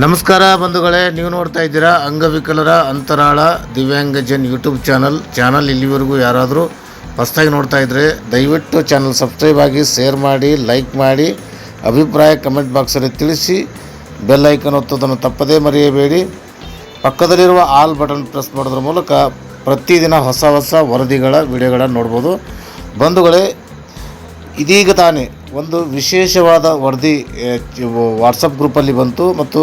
ನಮಸ್ಕಾರ ಬಂಧುಗಳೇ, ನೀವು ನೋಡ್ತಾ ಇದ್ದೀರಾ ಅಂಗವಿಕಲರ ಅಂತರಾಳ ದಿವ್ಯಾಂಗಜನ್ ಯೂಟ್ಯೂಬ್ ಚಾನಲ್. ಚಾನಲ್ ಇಲ್ಲಿವರೆಗೂ ಯಾರಾದರೂ ಹೊಸ್ದಾಗಿ ನೋಡ್ತಾ ಇದ್ದರೆ ದಯವಿಟ್ಟು ಚಾನಲ್ ಸಬ್ಸ್ಕ್ರೈಬ್ ಆಗಿ ಶೇರ್ ಮಾಡಿ ಲೈಕ್ ಮಾಡಿ, ಅಭಿಪ್ರಾಯ ಕಮೆಂಟ್ ಬಾಕ್ಸಲ್ಲಿ ತಿಳಿಸಿ ಬೆಲ್ ಐಕನ್ ಒತ್ತೋದನ್ನು ತಪ್ಪದೇ ಮರೆಯಬೇಡಿ. ಪಕ್ಕದಲ್ಲಿರುವ ಆಲ್ ಬಟನ್ ಪ್ರೆಸ್ ಮಾಡೋದ್ರ ಮೂಲಕ ಪ್ರತಿದಿನ ಹೊಸ ಹೊಸ ವರದಿಗಳ ವಿಡಿಯೋಗಳನ್ನು ನೋಡ್ಬೋದು. ಬಂಧುಗಳೇ, ಇದೀಗ ತಾನೇ ಒಂದು ವಿಶೇಷವಾದ ವರದಿ ವಾಟ್ಸಪ್ ಗ್ರೂಪಲ್ಲಿ ಬಂತು ಮತ್ತು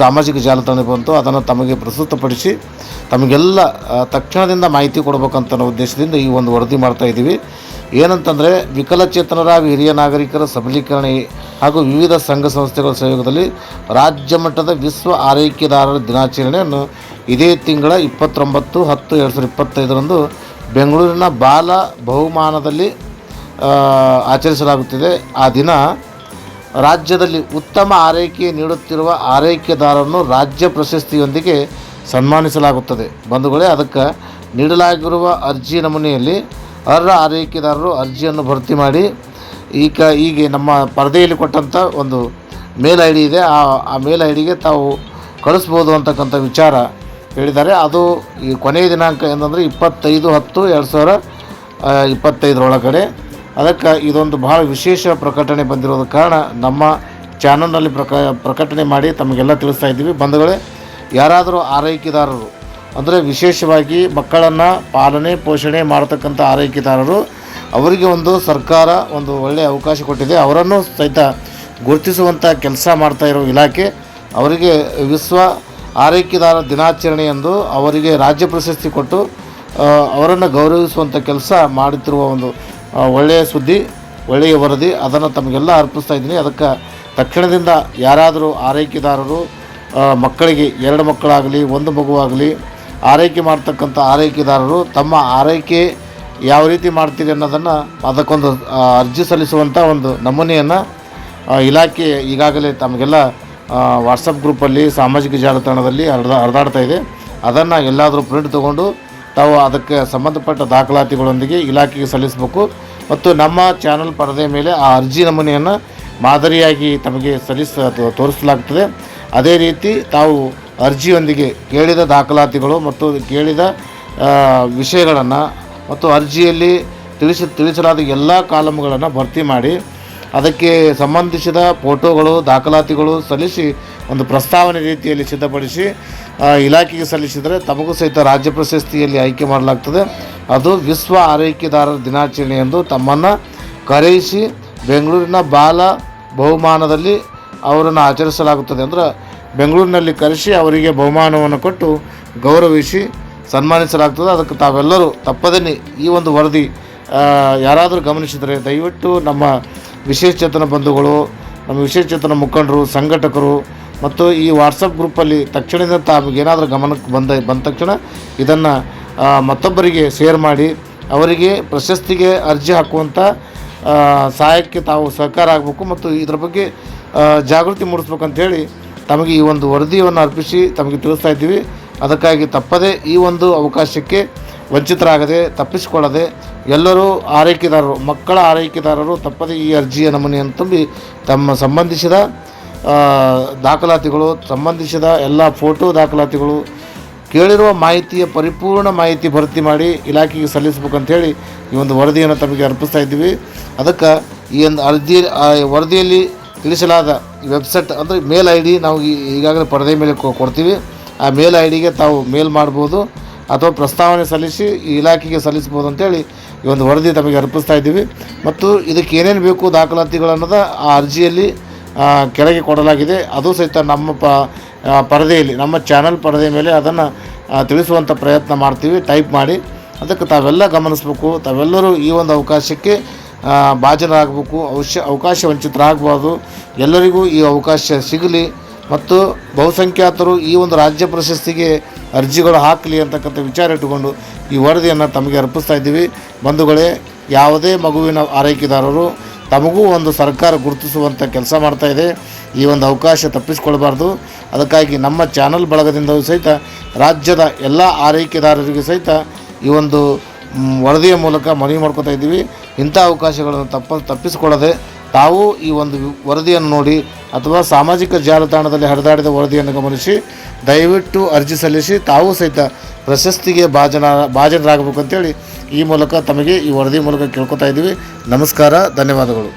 ಸಾಮಾಜಿಕ ಜಾಲತಾಣ ಬಂತು. ಅದನ್ನು ತಮಗೆ ಪ್ರಸ್ತುತಪಡಿಸಿ, ತಮಗೆಲ್ಲ ತಕ್ಷಣದಿಂದ ಮಾಹಿತಿ ಕೊಡಬೇಕಂತ ಉದ್ದೇಶದಿಂದ ಈ ಒಂದು ವರದಿ ಮಾಡ್ತಾ ಇದ್ದೀವಿ. ಏನಂತಂದರೆ, ವಿಕಲಚೇತನರ, ಹಿರಿಯ ನಾಗರಿಕರ ಸಬಲೀಕರಣ ಹಾಗೂ ವಿವಿಧ ಸಂಘ ಸಂಸ್ಥೆಗಳ ಸಹಯೋಗದಲ್ಲಿ ರಾಜ್ಯ ಮಟ್ಟದ ವಿಶ್ವ ಆರೈಕೆದಾರರ ದಿನಾಚರಣೆಯನ್ನು ಇದೇ ತಿಂಗಳ ಇಪ್ಪತ್ತೊಂಬತ್ತು ಹತ್ತು ಎರಡು ಸಾವಿರದ ಇಪ್ಪತ್ತೈದರಂದು ಬೆಂಗಳೂರಿನ ಬಾಲ ಬಹುಮಾನದಲ್ಲಿ ಆಚರಿಸಲಾಗುತ್ತಿದೆ. ಆ ದಿನ ರಾಜ್ಯದಲ್ಲಿ ಉತ್ತಮ ಆರೈಕೆ ನೀಡುತ್ತಿರುವ ಆರೈಕೆದಾರರನ್ನು ರಾಜ್ಯ ಪ್ರಶಸ್ತಿಯೊಂದಿಗೆ ಸನ್ಮಾನಿಸಲಾಗುತ್ತದೆ. ಬಂಧುಗಳೇ, ಅದಕ್ಕೆ ನೀಡಲಾಗಿರುವ ಅರ್ಜಿ ನಮೂನೆಯಲ್ಲಿ ಅರ್ಹ ಆರೈಕೆದಾರರು ಅರ್ಜಿಯನ್ನು ಭರ್ತಿ ಮಾಡಿ, ಈಗ ಹೀಗೆ ನಮ್ಮ ಪರದೆಯಲ್ಲಿ ಕೊಟ್ಟಂಥ ಒಂದು ಮೇಲ್ ಐ ಡಿ ಇದೆ. ಆ ಆ ಮೇಲ್ ಐ ಡಿಗೆ ತಾವು ಕಳಿಸ್ಬೋದು ಅಂತಕ್ಕಂಥ ವಿಚಾರ ಹೇಳಿದ್ದಾರೆ. ಅದು ಈ ಕೊನೆಯ ದಿನಾಂಕ ಏನಂದರೆ ಇಪ್ಪತ್ತೈದು ಹತ್ತು ಎರಡು ಸಾವಿರ ಇಪ್ಪತ್ತೈದರೊಳಗಡೆ. ಅದಕ್ಕೆ ಇದೊಂದು ಬಹಳ ವಿಶೇಷ ಪ್ರಕಟಣೆ ಬಂದಿರೋದ ಕಾರಣ ನಮ್ಮ ಚಾನಲ್ನಲ್ಲಿ ಪ್ರಕ ಪ್ರಕಟಣೆ ಮಾಡಿ ತಮಗೆಲ್ಲ ತಿಳಿಸ್ತಾ ಇದ್ದೀವಿ. ಬಂಧುಗಳೇ, ಯಾರಾದರೂ ಆರೈಕೆದಾರರು, ಅಂದರೆ ವಿಶೇಷವಾಗಿ ಮಕ್ಕಳನ್ನು ಪಾಲನೆ, ಪೋಷಣೆ ಮಾಡತಕ್ಕಂಥ ಆರೈಕೆದಾರರು, ಅವರಿಗೆ ಒಂದು ಸರ್ಕಾರ ಒಂದು ಒಳ್ಳೆಯ ಅವಕಾಶ ಕೊಟ್ಟಿದೆ. ಅವರನ್ನು ಸಹಿತ ಗುರುತಿಸುವಂಥ ಕೆಲಸ ಮಾಡ್ತಾ ಇರೋ ಇಲಾಖೆ, ಅವರಿಗೆ ವಿಶ್ವ ಆರೈಕೆದಾರ ದಿನಾಚರಣೆಯಂದು ಅವರಿಗೆ ರಾಜ್ಯ ಪ್ರಶಸ್ತಿ ಕೊಟ್ಟು ಅವರನ್ನು ಗೌರವಿಸುವಂಥ ಕೆಲಸ ಮಾಡುತ್ತಿರುವ ಒಂದು ಒಳ್ಳೆಯ ಸುದ್ದಿ, ಒಳ್ಳೆಯ ವರದಿ, ಅದನ್ನು ತಮಗೆಲ್ಲ ಅರ್ಪಿಸ್ತಾ ಇದ್ದೀನಿ. ಅದಕ್ಕೆ ತಕ್ಷಣದಿಂದ ಯಾರಾದರೂ ಆರೈಕೆದಾರರು ಮಕ್ಕಳಿಗೆ, ಎರಡು ಮಕ್ಕಳಾಗಲಿ, ಒಂದು ಮಗುವಾಗಲಿ, ಆರೈಕೆ ಮಾಡ್ತಕ್ಕಂಥ ಆರೈಕೆದಾರರು ತಮ್ಮ ಆರೈಕೆ ಯಾವ ರೀತಿ ಮಾಡ್ತೀರಿ ಅನ್ನೋದನ್ನು ಅದಕ್ಕೊಂದು ಅರ್ಜಿ ಸಲ್ಲಿಸುವಂಥ ಒಂದು ನಮೂನೆಯನ್ನು ಇಲಾಖೆ ಈಗಾಗಲೇ ತಮಗೆಲ್ಲ ವಾಟ್ಸಪ್ ಗ್ರೂಪಲ್ಲಿ, ಸಾಮಾಜಿಕ ಜಾಲತಾಣದಲ್ಲಿ ಹರಿದ ಹರಿದಾಡ್ತಾ ಇದೆ. ಅದನ್ನು ಎಲ್ಲಾದರೂ ಪ್ರಿಂಟ್ ತಗೊಂಡು ತಾವು ಅದಕ್ಕೆ ಸಂಬಂಧಪಟ್ಟ ದಾಖಲಾತಿಗಳೊಂದಿಗೆ ಇಲಾಖೆಗೆ ಸಲ್ಲಿಸಬೇಕು. ಮತ್ತು ನಮ್ಮ ಚಾನಲ್ ಪರದೆ ಮೇಲೆ ಆ ಅರ್ಜಿ ನಮೂನೆಯನ್ನು ಮಾದರಿಯಾಗಿ ತಮಗೆ ಸಲ್ಲಿಸ ತೋರಿಸಲಾಗ್ತದೆ. ಅದೇ ರೀತಿ ತಾವು ಅರ್ಜಿಯೊಂದಿಗೆ ಕೇಳಿದ ದಾಖಲಾತಿಗಳು ಮತ್ತು ಕೇಳಿದ ವಿಷಯಗಳನ್ನು ಮತ್ತು ಅರ್ಜಿಯಲ್ಲಿ ತಿಳಿಸಿ, ತಿಳಿಸಲಾದ ಎಲ್ಲ ಕಾಲಮ್ಗಳನ್ನು ಭರ್ತಿ ಮಾಡಿ ಅದಕ್ಕೆ ಸಂಬಂಧಿಸಿದ ಫೋಟೋಗಳು, ದಾಖಲಾತಿಗಳು ಸಲ್ಲಿಸಿ ಒಂದು ಪ್ರಸ್ತಾವನೆ ರೀತಿಯಲ್ಲಿ ಸಿದ್ಧಪಡಿಸಿ ಇಲಾಖೆಗೆ ಸಲ್ಲಿಸಿದರೆ ತಮಗೂ ಸಹಿತ ರಾಜ್ಯ ಪ್ರಶಸ್ತಿಯಲ್ಲಿ ಆಯ್ಕೆ ಮಾಡಲಾಗ್ತದೆ. ಅದು ವಿಶ್ವ ಆರೈಕೆದಾರರ ದಿನಾಚರಣೆ ಎಂದು ತಮ್ಮನ್ನು ಕರೆಯಿಸಿ ಬೆಂಗಳೂರಿನ ಬಾಲ ಬಹುಮಾನದಲ್ಲಿ ಅವರನ್ನು ಆಚರಿಸಲಾಗುತ್ತದೆ ಅಂದ್ರೆ ಬೆಂಗಳೂರಿನಲ್ಲಿ ಕರೆಸಿ ಅವರಿಗೆ ಬಹುಮಾನವನ್ನು ಕೊಟ್ಟು ಗೌರವಿಸಿ ಸನ್ಮಾನಿಸಲಾಗ್ತದೆ. ಅದಕ್ಕೆ ತಾವೆಲ್ಲರೂ ತಪ್ಪದೇ ಈ ಒಂದು ವರದಿ ಯಾರಾದರೂ ಗಮನಿಸಿದರೆ ದಯವಿಟ್ಟು ನಮ್ಮ ವಿಶೇಷಚೇತನ ಬಂಧುಗಳು, ನಮ್ಮ ವಿಶೇಷಚೇತನ ಮುಖಂಡರು, ಸಂಘಟಕರು ಮತ್ತು ಈ ವಾಟ್ಸಪ್ ಗ್ರೂಪಲ್ಲಿ ತಕ್ಷಣದಿಂದ ತಮಗೇನಾದರೂ ಗಮನಕ್ಕೆ ಬಂದ ಬಂದ ತಕ್ಷಣ ಇದನ್ನು ಮತ್ತೊಬ್ಬರಿಗೆ ಶೇರ್ ಮಾಡಿ, ಅವರಿಗೆ ಪ್ರಶಸ್ತಿಗೆ ಅರ್ಜಿ ಹಾಕುವಂಥ ಸಹಾಯಕ್ಕೆ ತಾವು ಸಹಕಾರ ಆಗಬೇಕು ಮತ್ತು ಇದರ ಬಗ್ಗೆ ಜಾಗೃತಿ ಮೂಡಿಸ್ಬೇಕಂತ ಹೇಳಿ ತಮಗೆ ಈ ಒಂದು ವರದಿಯನ್ನು ಅರ್ಪಿಸಿ ತಮಗೆ ತಿಳಿಸ್ತಾ ಇದ್ದೀವಿ. ಅದಕ್ಕಾಗಿ ತಪ್ಪದೇ ಈ ಒಂದು ಅವಕಾಶಕ್ಕೆ ವಂಚಿತರಾಗದೆ, ತಪ್ಪಿಸಿಕೊಳ್ಳದೆ ಎಲ್ಲರೂ ಆರೈಕೆದಾರರು, ಮಕ್ಕಳ ಆರೈಕೆದಾರರು ತಪ್ಪದೇ ಈ ಅರ್ಜಿಯ ನಮೂನೆಯನ್ನು ತುಂಬಿ ತಮ್ಮ ಸಂಬಂಧಿಸಿದ ದಾಖಲಾತಿಗಳು, ಸಂಬಂಧಿಸಿದ ಎಲ್ಲ ಫೋಟೋ ದಾಖಲಾತಿಗಳು, ಕೇಳಿರುವ ಮಾಹಿತಿಯ ಪರಿಪೂರ್ಣ ಮಾಹಿತಿ ಭರ್ತಿ ಮಾಡಿ ಇಲಾಖೆಗೆ ಸಲ್ಲಿಸಬೇಕಂತೇಳಿ ಈ ಒಂದು ವರದಿಯನ್ನು ತಮಗೆ ಅರ್ಪಿಸ್ತಾ ಇದ್ದೀವಿ. ಅದಕ್ಕೆ ಈ ಒಂದು ಅರ್ಜಿ ವರದಿಯಲ್ಲಿ ತಿಳಿಸಲಾದ ವೆಬ್ಸೈಟ್ ಅಂದರೆ ಮೇಲ್ ಐ ಡಿ ನಾವು ಈಗಾಗಲೇ ಪರದೆ ಮೇಲೆ ಕೊಡ್ತೀವಿ. ಆ ಮೇಲ್ ಐ ಡಿಗೆ ತಾವು ಮೇಲ್ ಮಾಡ್ಬೋದು ಅಥವಾ ಪ್ರಸ್ತಾವನೆ ಸಲ್ಲಿಸಿ ಈ ಇಲಾಖೆಗೆ ಸಲ್ಲಿಸ್ಬೋದು ಅಂತೇಳಿ ಈ ಒಂದು ವರದಿ ತಮಗೆ ಅರ್ಪಿಸ್ತಾ ಇದ್ದೀವಿ. ಮತ್ತು ಇದಕ್ಕೆ ಏನೇನು ಬೇಕು ದಾಖಲಾತಿಗಳು ಅನ್ನೋದು ಆ ಅರ್ಜಿಯಲ್ಲಿ ಕೆಳಗೆ ಕೊಡಲಾಗಿದೆ. ಅದು ಸಹಿತ ನಮ್ಮ ಪ ಪರದೆಯಲ್ಲಿ, ನಮ್ಮ ಚಾನಲ್ ಪರದೆ ಮೇಲೆ ಅದನ್ನು ತಿಳಿಸುವಂಥ ಪ್ರಯತ್ನ ಮಾಡ್ತೀವಿ. ಟೈಪ್ ಮಾಡಿ, ಅದಕ್ಕೆ ತಾವೆಲ್ಲ ಗಮನಿಸಬೇಕು. ತಾವೆಲ್ಲರೂ ಈ ಒಂದು ಅವಕಾಶಕ್ಕೆ ಭಾಜನರಾಗಬೇಕು. ಅವಶ್ಯ, ಅವಕಾಶ ವಂಚಿತರಾಗಬಾರ್ದು. ಎಲ್ಲರಿಗೂ ಈ ಅವಕಾಶ ಸಿಗಲಿ. ಮತ್ತು ಬಹುಸಂಖ್ಯಾತರು ಈ ಒಂದು ರಾಜ್ಯ ಪ್ರಶಸ್ತಿಗೆ ಅರ್ಜಿಗಳು ಹಾಕಲಿ ಅಂತಕ್ಕಂಥ ವಿಚಾರ ಇಟ್ಟುಕೊಂಡು ಈ ವರದಿಯನ್ನು ತಮಗೆ ಅರ್ಪಿಸ್ತಾ ಇದ್ದೀವಿ. ಬಂಧುಗಳೇ, ಯಾವುದೇ ಮಗುವಿನ ಆರೈಕೆದಾರರು ತಮಗೂ ಒಂದು ಸರ್ಕಾರ ಗುರುತಿಸುವಂಥ ಕೆಲಸ ಮಾಡ್ತಾ ಇದೆ. ಈ ಒಂದು ಅವಕಾಶ ತಪ್ಪಿಸಿಕೊಳ್ಬಾರ್ದು. ಅದಕ್ಕಾಗಿ ನಮ್ಮ ಚಾನಲ್ ಬಳಗದಿಂದ ಸಹಿತ, ರಾಜ್ಯದ ಎಲ್ಲ ಆರೈಕೆದಾರರಿಗೂ ಸಹಿತ ಈ ಒಂದು ವರದಿಯ ಮೂಲಕ ಮನವಿ ಮಾಡ್ಕೊತಾ ಇದ್ದೀವಿ. ಇಂಥ ಅವಕಾಶಗಳನ್ನು ತಪ್ಪ, ತಪ್ಪಿಸಿಕೊಳ್ಳದೆ ತಾವು ಈ ಒಂದು ವರದಿಯನ್ನು ನೋಡಿ ಅಥವಾ ಸಾಮಾಜಿಕ ಜಾಲತಾಣದಲ್ಲಿ ಹರಿದಾಡಿದ ವರದಿಯನ್ನು ಗಮನಿಸಿ, ದಯವಿಟ್ಟು ಅರ್ಜಿ ಸಲ್ಲಿಸಿ, ತಾವು ಸಹಿತ ಪ್ರಶಸ್ತಿಗೆ ಭಾಜನ, ಭಾಜನರಾಗಬೇಕು ಅಂತೇಳಿ ಈ ಮೂಲಕ ತಮಗೆ ಈ ವರದಿ ಮೂಲಕ ಕೇಳ್ಕೊತಾ ಇದ್ದೀವಿ. ನಮಸ್ಕಾರ, ಧನ್ಯವಾದಗಳು.